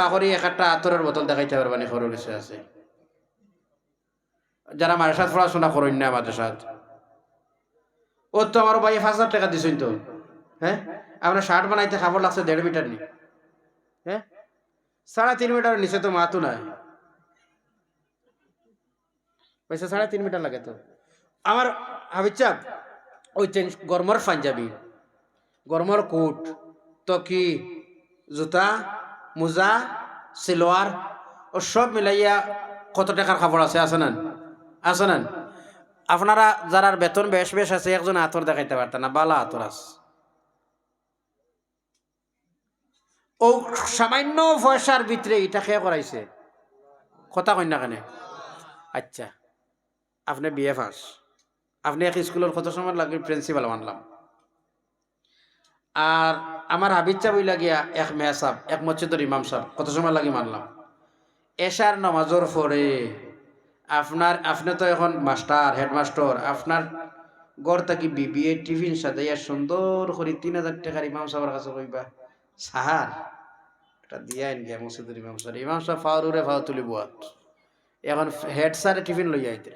বাহরি এক একটা আতরের বোতল দেখাইতে পারবানি খরচ কিছু আছে। যারা মাদ্রাসাত পড়াশোনা করেন না মাদ্রাসাত ও তো আমার ভাই পাঁচ হাজার টাকা দিছেন তো। হ্যাঁ আপনার শার্ট বানাইতে খাবার লাগছে দেড় মিটার নি। হ্যাঁ সাড়ে তিন মিটার নিচে তো, মাতো নাই। পয়সা সাড়ে তিন মিটার লাগে তো। আমার হাবিজ চাপ ওই চেঞ্জ গরমর পাঞ্জাবি গরমর কোট তকি জুতা মোজা সিলোয়ার ও সব মিলাইয়া কত টাকার খাবার আছে? আছে নেন আছে আপনারা যারা বেতন বেশ বেশ আছে, একজন আতর দেখাইতে পারতেন না, বালা আতর আছে। ও সামান্য পয়সার ভিতরে এটা খেয়ে করাইছে কথা না কেন? আচ্ছা আপনি বিএ পাস আপনি এক স্কুলের কত সময় লাগে প্রিন্সিপাল মানলাম। আর আমার চা বইলা গিয়া এক মেয়া সাহ এক মসজিদের ইমাম সাহ কত সময় লাগি মানলাম এশার নামাজর পরে আপনার, আপনি তো এখন মাস্টার, হেডমাস্টার, আপনার গড় থাকি বিবিএ টিফিন সাজাইয়া সুন্দর করে তিন হাজার টাকার ইমাম সাহেবের কাছে কইবা, সাহার, এটা দিয়া আইন গিয়া মসজিদের ইমাম সাহেব। ইমাম সাহেব ফাওয়ারে ফাওয়া তুলি বুয়াত এখন হেড স্যারে টিফিন লইয়া আইতে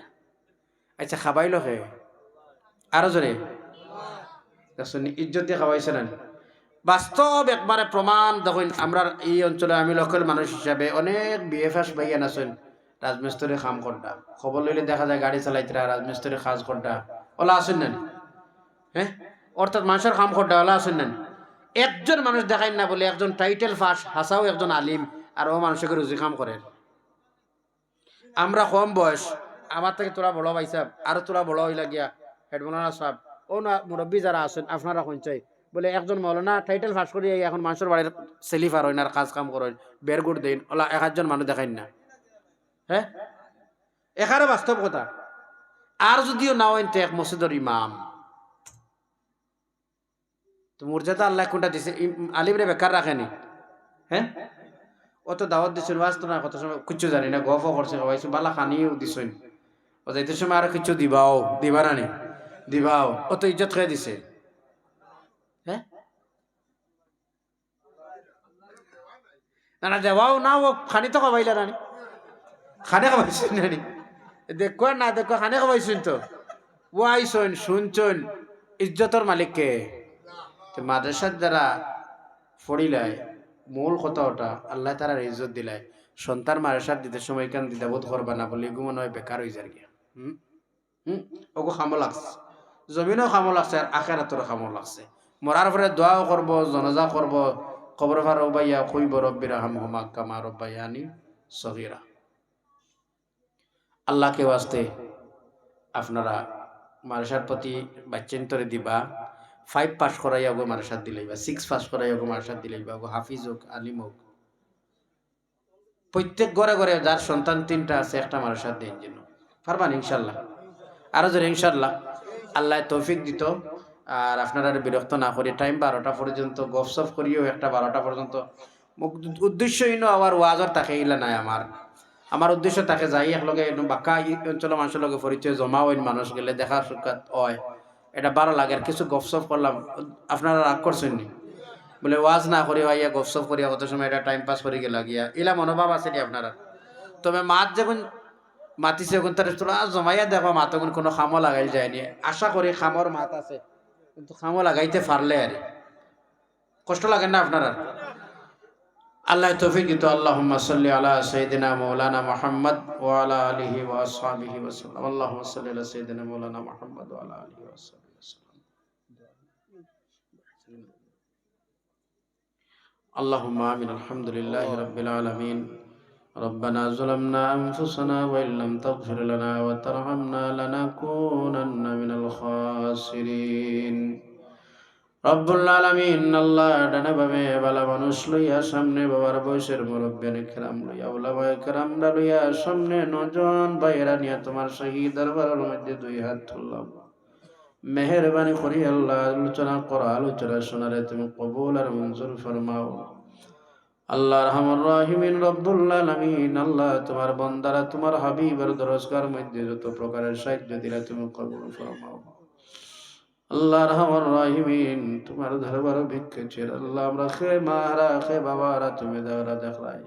আচ্ছা খাবাইল খে আরও জোরে? ইজ্জত দিয়ে খাওয়াইছে না বাস্তব একবারে প্রমাণ। দেখুন, আমরা এই অঞ্চলে আমি লোকাল মানুষ হিসাবে অনেক বিএফএস ভাইয়ান আছেন। রাজমিস্ত্রি কাম করটা খবর লইলে দেখা যায় গাড়ি চালাইতরা রাজমিস্ত্রি কাজ করটা ওলা আসেন না হ্যাঁ অর্থাৎ মানুষের কাম করটা ওলা আসেন না একজন মানুষ দেখাই না বলে একজন টাইটেল ফাস, হাসাও একজন আলিম, আর ও মানুষকে রুজি কাম করে। আমরা কম বয়স। আমার থেকে তোরা বড় ভাই সাহেব আরও তোরা বড় হইলা গিয়া। হেডমোলানা সাহেব, ও না মুরব্বী যারা আছেন, আপনারা শুনছাই বলে, একজন মৌলানা টাইটেল ফাঁস করি এখন মানুষের বাড়ির সেলিফার হইন আর কাজ কাম করেন বেরগুড় দিন ওলা এক একজন মানুষ দেখাইন না। হ্যাঁ? এখানে বাস্তব কথা। আর যদিও না তো এক মসজিদের ইমাম। তো মর্যাদা আল্লাহ কোনটা দিছে? আলিমরে বেকার রাখেনি? হ্যাঁ? ও তো দাওয়াত দিছিল বাস না, কত সময়, কিচ্ছু জানি না গফ করছে খাওয়াইছো বালা খানিও দিছইন ও যাইতে সময় আর কিছু দিবাও, দিবা না নি? দিবাও। ও তো ইজ্জত খেয়ে দিছে হ্যাঁ না দেওয়াও না, ও খানি তো খাবাইলা নানি। খানে খাবাইছেন নানি? দেখো না দেখো খানে খাবাইছেন তো। ও আইসন শুনছন ইজ্জতর মালিককে। মাদ্রাসার যারা ফড়িলায় মূল কথা ওটা, আল্লাহ তারা ইজ্জত দিলায় সন্তান মাদ্রাসার দিতে সময় কেন দিদাবোধ করবা না বলে এগুলো হয় বেকার হয়ে যায় গিয়া হুম? ওগো খামো লাগছে। জমিনও খামো লাগছে আর আখেরাতরও খামো লাগছে। মরার পরে দোয়াও করব জনজা করব খবর ফার রব্বাইয়া কইব রব্বির হাম হুমা কামা রব্বাইয়ানি সগিরা। আল্লাহকে ওয়াস্তে আপনারা মাদ্রাসার প্রতি বাচ্চান্তরে দিবা ফাইভ পাস করাইয়া গো মাদ্রাসাত দিলেইবা সিক্স পাস করাইয়া গো মাদ্রাসাত দিলেইবা গো হাফিজ হোক, আলিম হোক। প্রত্যেক ঘরে ঘরে যার সন্তান তিনটা আছে, একটা মাদ্রাসাত দিন জন্য পারবান ইনশাল্লাহ আরও জোরে ইনশাল্লাহ আল্লাহ তৌফিক দিত। আর আপনারা বিরক্ত না করে। টাইম বারোটা পর্যন্ত গপসপ করিও একটা বারোটা পর্যন্ত। উদ্দেশ্যহীন আবার ওয়াজর তাকে ইলা নাই আমার আমার উদ্দেশ্য তাকে যাই, একলগে বাক্কা অঞ্চলের মানুষের লগে পরিচয় জমা হইন মানুষ গেলে দেখা সুখাত হয়। এটা ভালো লাগে আর কিছু গপসপ করলাম আপনারা রাগ করছেন নি? বলে ওয়াজ না করি ভাইয়া গপসপ করিয়া কত সময় এটা টাইম পাস করি গেলা গিয়া। ইলা মনোভাব আছে নি আপনারা তবে মাত যখন মাতিছে এখন তার তোরা জমাইয়া দেখো মাত কোনো খামো লাগাইল যায়নি আশা করি খামর মাত আছে। কিন্তু খামো লাগাইতে পারলে আর কষ্ট লাগে না আপনারা আল্লাহ তৌফিক দিত আল্লাহুম্মা সাল্লি আলা সাইয়্যিদিনা মাওলানা মুহাম্মদ ওয়া আলা আলিহি ওয়া আসহাবিহি ওয়া সাল্লাম আল্লাহুম্মা সাল্লি আলা সাইয়্যিদিনা মাওলানা মুহাম্মদ ওয়া আলা আলিহি ওয়া আসহাবিহি ওয়া সাল্লাম اللهم آمين الحمد لله رب العالمين ربنا ظلمنا أنفسنا وإن لم تغفر لنا وترحمنا لنكونن من الخاسرين রব্বুল আলামিন আল্লাহ ডানা ভাবে বালা মানুষ লইয়া সামনে বাবার বয়সের মুরব্বিয়ান কেরাম লইয়া ওলামায়ে কেরামরা লইয়া সামনে নজন বাইরা নিয়া তোমার শহীদ দরবারের মধ্যে দুই হাত তুললাম মেহরবানি করি আল্লাহ আলোচনা করা আলোচনা শোনারে তুমি কবুল আর মঞ্জুর ফরমাও আল্লাহ রহমান রাহিমিন, রব্বুল আলামিন। আল্লাহ, তোমার বন্দারা, তোমার হাবিবের দরজগার মধ্যে যত প্রকারের সাহায্য তুমি কবুল আল্লাহ রহমান রাহিমিন, তোমার দরবার ভিক্ষে ছিল আল্লাহ আমরা খে মারা, খে বাবারা, তুমি দেওয়ারা দেখলাই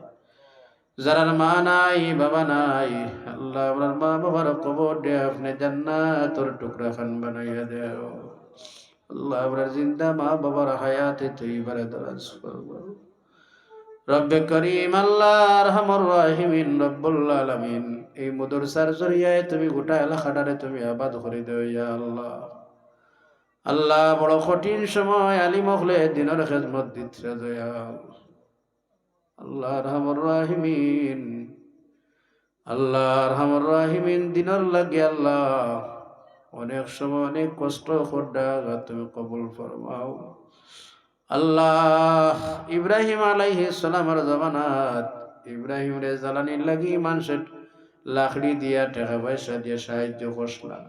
যারার মা নাই, বাবা নাই, আল্লাহ আমার মা বাবার কবর দে আপনি জান্নাতর টুকরা খান বানাইয়া দেও। আল্লাহ আমরা জিন্দা মা বাবার হায়াতে তুই বারে দরাজ করব। রব্বে করিম আল্লাহ রহমর রাহিমিন, রব্বুল আলামিন। এই মদরসার জরিয়ায় তুমি গোটা এলাকাটারে তুমি আবাদ করে দেও ইয়া আল্লাহ। আল্লাহ বড় কঠিন সময় আলী মহলে দিনের খেদমত দিচ্ছে দয়াল। আল্লাহ রহমর রাহিমিন, আল্লাহ রহমর রাহিমিন, দিনের লাগে আল্লাহ। অনেক সময় অনেক কষ্ট করডা তুমি কবুল ফরমাও। আল্লাহ, ইব্রাহিম আলাইহি সালামের জমানাত, ইব্রাহিম রে জ্বালানি লাগি মানুষের লাখড়ি দিয়া, টাকা পয়সা দিয়ে সাহায্য করছিলাম।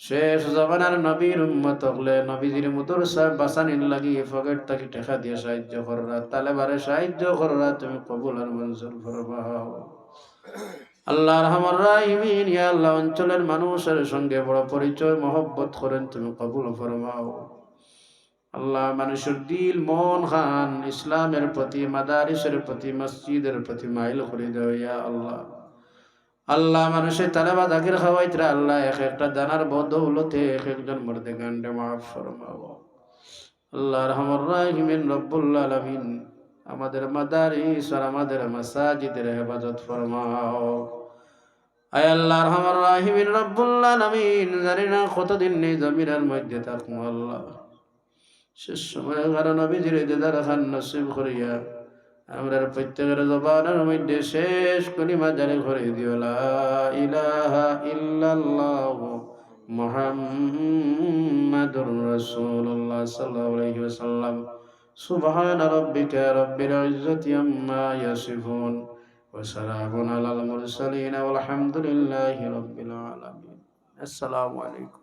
শেষ জমানার নবীর উম্মত হলে নবীজির মুদুর সাহেব বাসানির লাগি ফকেট তাকে টাকা দিয়ে সাহায্য কররা, তালেবারে সাহায্য কররা, তুমি কবুল আর মঞ্জুর ফরমাও আল্লাহ রহমান রাহিমিন, ইয়া আল্লাহ অঞ্চলের মানুষের সঙ্গে বড় পরিচয়, মহব্বত করেন, তুমি কবুল ফরমাও। আল্লাহ মানুষের দিল, মন খান ইসলামের প্রতি, মাদারিসের প্রতি, মসজিদের প্রতি মাইল করে দেও ইয়া আল্লাহ। আল্লাহ মানুষের তালেবা জাকির খাওয়াইতরা, আল্লাহ এক একটা দানার বদৌলতে এক একজন মর্দে গান্ডে মাফ ফরমাও। আল্লাহ রহমর রাহিমিন রব্বুল্লাহ আলমিন, আমাদের মাদারিস আর আমাদের মাসাজিদের হেফাজত ফরমাও। আয় আল্লাহ রহমর রাহিমিন রব্বুল্লাহ আলমিন, জানি না কতদিন নেই জমিনের মধ্যে থাকুন আল্লাহ। শেষ সময় কারণ নবীজির দেদার খান নসিব করিয়া আমরা প্রত্যেকের জবানের মধ্যে শেষ কলিমা জারি করে দিওলা ইলাহা ইল্লাল্লাহ মুহাম্মাদুর রাসূলুল্লাহ সাল্লাল্লাহু আলাইহি ওয়াসাল্লাম। সুবহান রাব্বিকা রাব্বিল ইজ্জতি আম্মা ইয়াসিফুন ওয়া সালামুন আলাল মুরসালিন। ওয়াল হামদুলিল্লাহি রাব্বিল আলামিন। আসসালামু আলাইকুম।